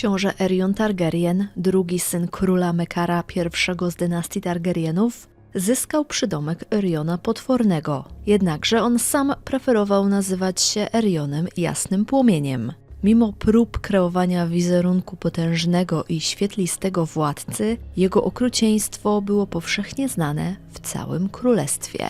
Książę Erion Targaryen, drugi syn króla Mekara I z dynastii Targaryenów, zyskał przydomek Eriona Potwornego. Jednakże on sam preferował nazywać się Erionem Jasnym Płomieniem. Mimo prób kreowania wizerunku potężnego i świetlistego władcy, jego okrucieństwo było powszechnie znane w całym królestwie.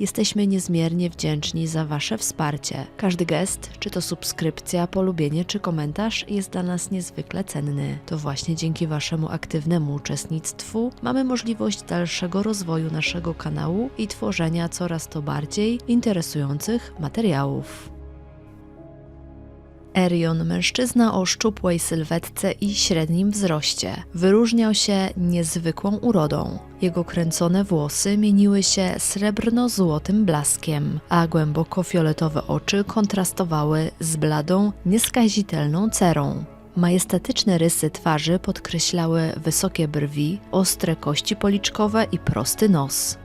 Jesteśmy niezmiernie wdzięczni za Wasze wsparcie. Każdy gest, czy to subskrypcja, polubienie czy komentarz, jest dla nas niezwykle cenny. To właśnie dzięki Waszemu aktywnemu uczestnictwu mamy możliwość dalszego rozwoju naszego kanału i tworzenia coraz to bardziej interesujących materiałów. Erion, mężczyzna o szczupłej sylwetce i średnim wzroście, wyróżniał się niezwykłą urodą. Jego kręcone włosy mieniły się srebrno-złotym blaskiem, a głęboko fioletowe oczy kontrastowały z bladą, nieskazitelną cerą. Majestatyczne rysy twarzy podkreślały wysokie brwi, ostre kości policzkowe i prosty nos.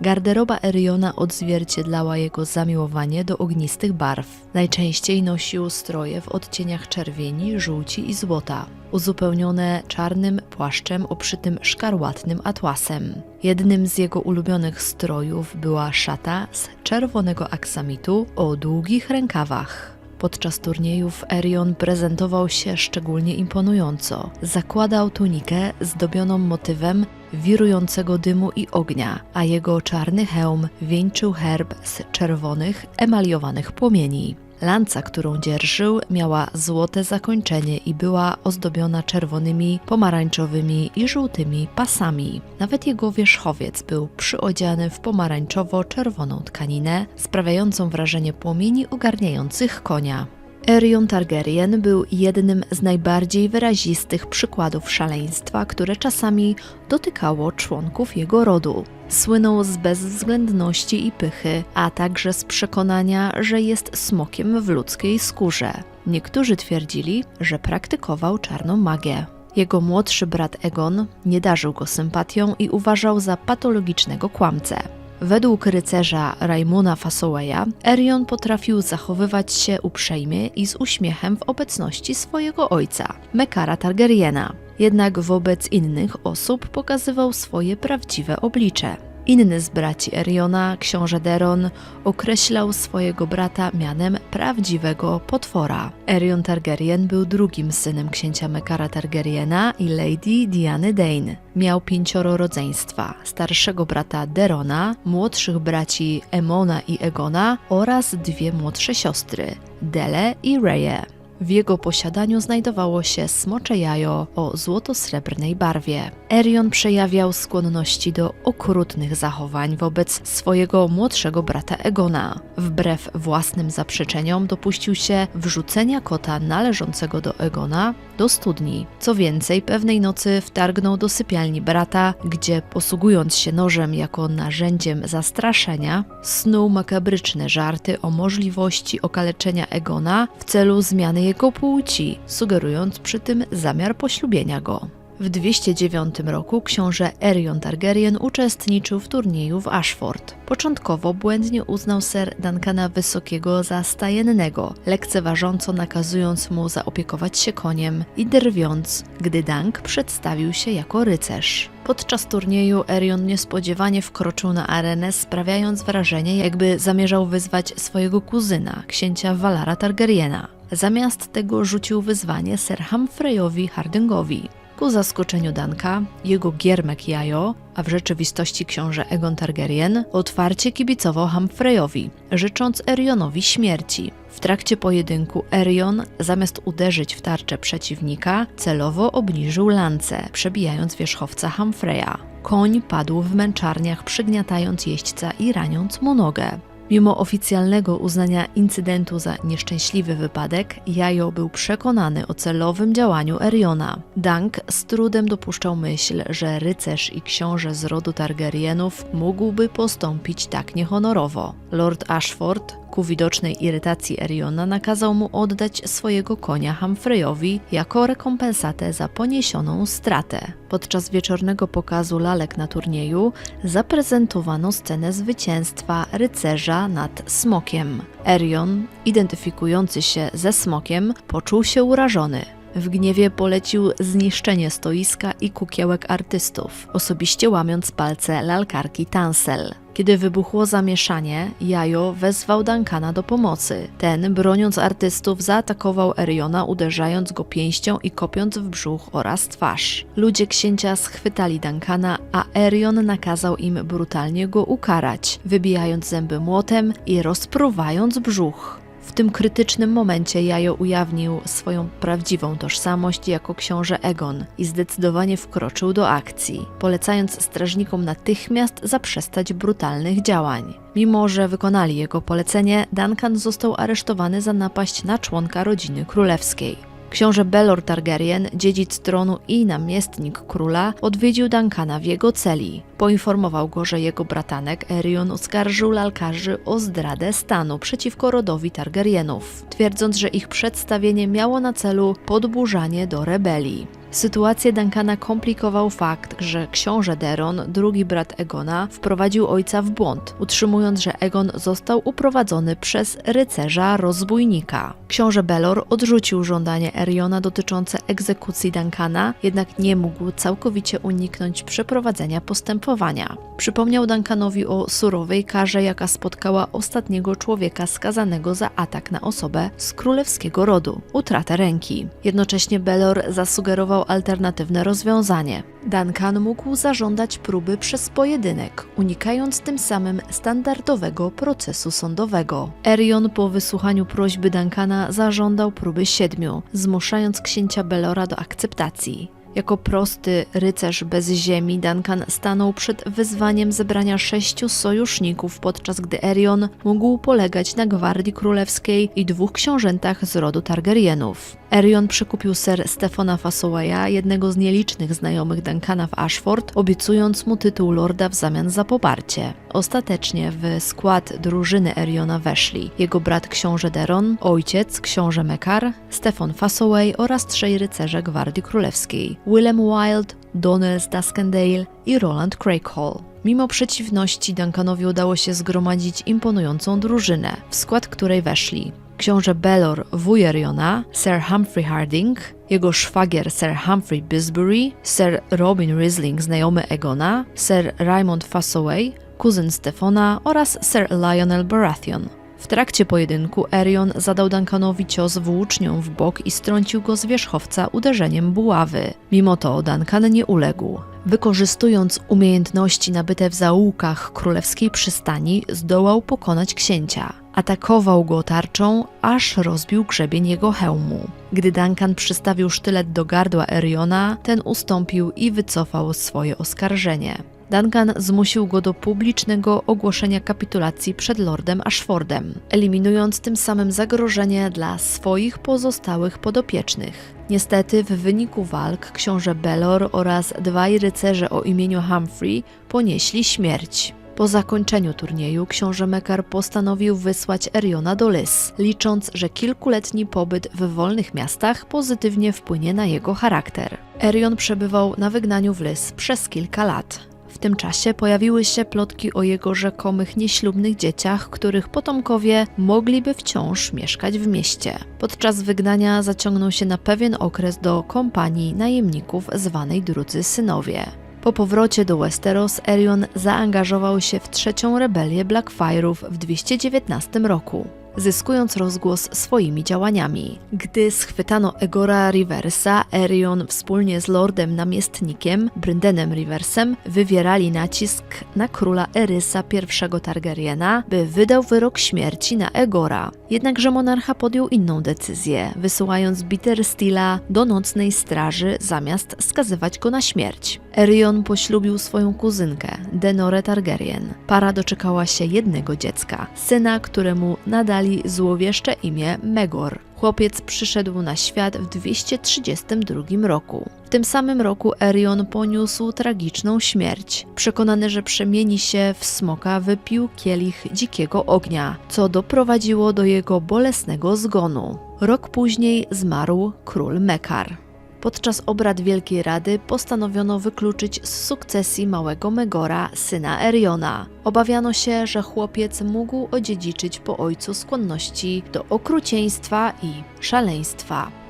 Garderoba Eriona odzwierciedlała jego zamiłowanie do ognistych barw. Najczęściej nosił stroje w odcieniach czerwieni, żółci i złota, uzupełnione czarnym płaszczem obszytym szkarłatnym atłasem. Jednym z jego ulubionych strojów była szata z czerwonego aksamitu o długich rękawach. Podczas turniejów Erion prezentował się szczególnie imponująco. Zakładał tunikę zdobioną motywem wirującego dymu i ognia, a jego czarny hełm wieńczył herb z czerwonych, emaliowanych płomieni. Lanca, którą dzierżył, miała złote zakończenie i była ozdobiona czerwonymi, pomarańczowymi i żółtymi pasami. Nawet jego wierzchowiec był przyodziany w pomarańczowo-czerwoną tkaninę, sprawiającą wrażenie płomieni ogarniających konia. Erion Targaryen był jednym z najbardziej wyrazistych przykładów szaleństwa, które czasami dotykało członków jego rodu. Słynął z bezwzględności i pychy, a także z przekonania, że jest smokiem w ludzkiej skórze. Niektórzy twierdzili, że praktykował czarną magię. Jego młodszy brat Egon nie darzył go sympatią i uważał za patologicznego kłamcę. Według rycerza Raimuna Fasoweja, Erion potrafił zachowywać się uprzejmie i z uśmiechem w obecności swojego ojca, Mekara Targaryena. Jednak wobec innych osób pokazywał swoje prawdziwe oblicze. Inny z braci Eriona, książę Deron, określał swojego brata mianem prawdziwego potwora. Erion Targaryen był drugim synem księcia Mekara Targaryena i lady Diany Dane. Miał pięcioro rodzeństwa, starszego brata Derona, młodszych braci Emona i Egona oraz dwie młodsze siostry, Dele i Reje. W jego posiadaniu znajdowało się smocze jajo o złoto-srebrnej barwie. Erion przejawiał skłonności do okrutnych zachowań wobec swojego młodszego brata Egona. Wbrew własnym zaprzeczeniom dopuścił się wrzucenia kota należącego do Egona do studni. Co więcej, pewnej nocy wtargnął do sypialni brata, gdzie posługując się nożem jako narzędziem zastraszenia, snuł makabryczne żarty o możliwości okaleczenia Egona w celu zmiany jego płci, sugerując przy tym zamiar poślubienia go. W 209 roku książę Erion Targaryen uczestniczył w turnieju w Ashford. Początkowo błędnie uznał ser Duncana Wysokiego za stajennego, lekceważąco nakazując mu zaopiekować się koniem i drwiąc, gdy Dunk przedstawił się jako rycerz. Podczas turnieju Erion niespodziewanie wkroczył na arenę, sprawiając wrażenie, jakby zamierzał wyzwać swojego kuzyna, księcia Valara Targaryena. Zamiast tego rzucił wyzwanie Sir Humphrey Hardingowi. Ku zaskoczeniu Danka, jego giermek Jajo, a w rzeczywistości książę Egon Targaryen, otwarcie kibicował Humphrey, życząc Erionowi śmierci. W trakcie pojedynku Erion, zamiast uderzyć w tarczę przeciwnika, celowo obniżył lance, przebijając wierzchowca Humphrey'a. Koń padł w męczarniach, przygniatając jeźdźca i raniąc mu nogę. Mimo oficjalnego uznania incydentu za nieszczęśliwy wypadek, Jajo był przekonany o celowym działaniu Eriona. Dunk z trudem dopuszczał myśl, że rycerz i książę z rodu Targaryenów mógłby postąpić tak niehonorowo. Lord Ashford, Ku widocznej irytacji Eriona nakazał mu oddać swojego konia Humphrey jako rekompensatę za poniesioną stratę. Podczas wieczornego pokazu lalek na turnieju zaprezentowano scenę zwycięstwa rycerza nad smokiem. Erion, identyfikujący się ze smokiem, poczuł się urażony. W gniewie polecił zniszczenie stoiska i kukiełek artystów, osobiście łamiąc palce lalkarki Tansel. Kiedy wybuchło zamieszanie, Jajo wezwał Duncana do pomocy. Ten, broniąc artystów, zaatakował Eriona, uderzając go pięścią i kopiąc w brzuch oraz twarz. Ludzie księcia schwytali Duncana, a Erion nakazał im brutalnie go ukarać, wybijając zęby młotem i rozpruwając brzuch. W tym krytycznym momencie Jajo ujawnił swoją prawdziwą tożsamość jako książę Egon i zdecydowanie wkroczył do akcji, polecając strażnikom natychmiast zaprzestać brutalnych działań. Mimo, że wykonali jego polecenie, Duncan został aresztowany za napaść na członka rodziny królewskiej. Książę Belor Targaryen, dziedzic tronu i namiestnik króla, odwiedził Duncana w jego celi. Poinformował go, że jego bratanek Erion oskarżył lalkarzy o zdradę stanu przeciwko rodowi Targaryenów, twierdząc, że ich przedstawienie miało na celu podburzanie do rebelii. Sytuację Duncana komplikował fakt, że książę Deron, drugi brat Egona, wprowadził ojca w błąd, utrzymując, że Egon został uprowadzony przez rycerza rozbójnika. Książę Belor odrzucił żądanie Eriona dotyczące egzekucji Duncana, jednak nie mógł całkowicie uniknąć przeprowadzenia postępowania. Przypomniał Duncanowi o surowej karze, jaka spotkała ostatniego człowieka skazanego za atak na osobę z królewskiego rodu utratę ręki. Jednocześnie Belor zasugerował alternatywne rozwiązanie. Duncan mógł zażądać próby przez pojedynek, unikając tym samym standardowego procesu sądowego. Erion po wysłuchaniu prośby Duncana zażądał próby siedmiu, zmuszając księcia Belora do akceptacji. Jako prosty rycerz bez ziemi, Duncan stanął przed wyzwaniem zebrania sześciu sojuszników, podczas gdy Erion mógł polegać na gwardii królewskiej i dwóch książętach z rodu Targaryenów. Erion przekupił ser Stefana Fasoweya, jednego z nielicznych znajomych Duncana w Ashford, obiecując mu tytuł lorda w zamian za poparcie. Ostatecznie w skład drużyny Eriona weszli jego brat książę Deron, ojciec książę Mekar, Stefan Fasoway oraz trzej rycerze Gwardii Królewskiej Willem Wild, Donald Duskendale i Roland Craighall. Mimo przeciwności Duncanowi udało się zgromadzić imponującą drużynę, w skład której weszli książę Belor wuj Eriona, Sir Humphrey Harding, jego szwagier Sir Humphrey Bisbury, Sir Robin Risling znajomy Egona, Sir Raymond Fassoway, kuzyn Stefana oraz Sir Lionel Baratheon. W trakcie pojedynku Erion zadał Duncanowi cios włócznią w bok i strącił go z wierzchowca uderzeniem buławy. Mimo to Duncan nie uległ. Wykorzystując umiejętności nabyte w zaułkach królewskiej przystani, zdołał pokonać księcia. Atakował go tarczą, aż rozbił grzebień jego hełmu. Gdy Duncan przystawił sztylet do gardła Eriona, ten ustąpił i wycofał swoje oskarżenie. Duncan zmusił go do publicznego ogłoszenia kapitulacji przed lordem Ashfordem, eliminując tym samym zagrożenie dla swoich pozostałych podopiecznych. Niestety w wyniku walk książę Belor oraz dwaj rycerze o imieniu Humphrey ponieśli śmierć. Po zakończeniu turnieju książę Mekar postanowił wysłać Eriona do Lys, licząc, że kilkuletni pobyt w wolnych miastach pozytywnie wpłynie na jego charakter. Erion przebywał na wygnaniu w Lys przez kilka lat. W tym czasie pojawiły się plotki o jego rzekomych nieślubnych dzieciach, których potomkowie mogliby wciąż mieszkać w mieście. Podczas wygnania zaciągnął się na pewien okres do kompanii najemników zwanej Drudzy Synowie. Po powrocie do Westeros Erion zaangażował się w trzecią rebelię Blackfire'ów w 219 roku zyskując rozgłos swoimi działaniami. Gdy schwytano Egora Riversa, Erion wspólnie z lordem namiestnikiem Bryndenem Riversem wywierali nacisk na króla Erysa I Targaryena, by wydał wyrok śmierci na Egora. Jednakże monarcha podjął inną decyzję, wysyłając Bitter Steela do nocnej straży zamiast skazywać go na śmierć. Erion poślubił swoją kuzynkę, Denorę Targaryen. Para doczekała się jednego dziecka, syna, któremu nadali złowieszcze imię Megor. Chłopiec przyszedł na świat w 232 roku. W tym samym roku Erion poniósł tragiczną śmierć. Przekonany, że przemieni się w smoka, wypił kielich dzikiego ognia, co doprowadziło do jego bolesnego zgonu. Rok później zmarł król Mekar. Podczas obrad Wielkiej Rady postanowiono wykluczyć z sukcesji małego Megora, syna Eriona. Obawiano się, że chłopiec mógł odziedziczyć po ojcu skłonności do okrucieństwa i szaleństwa.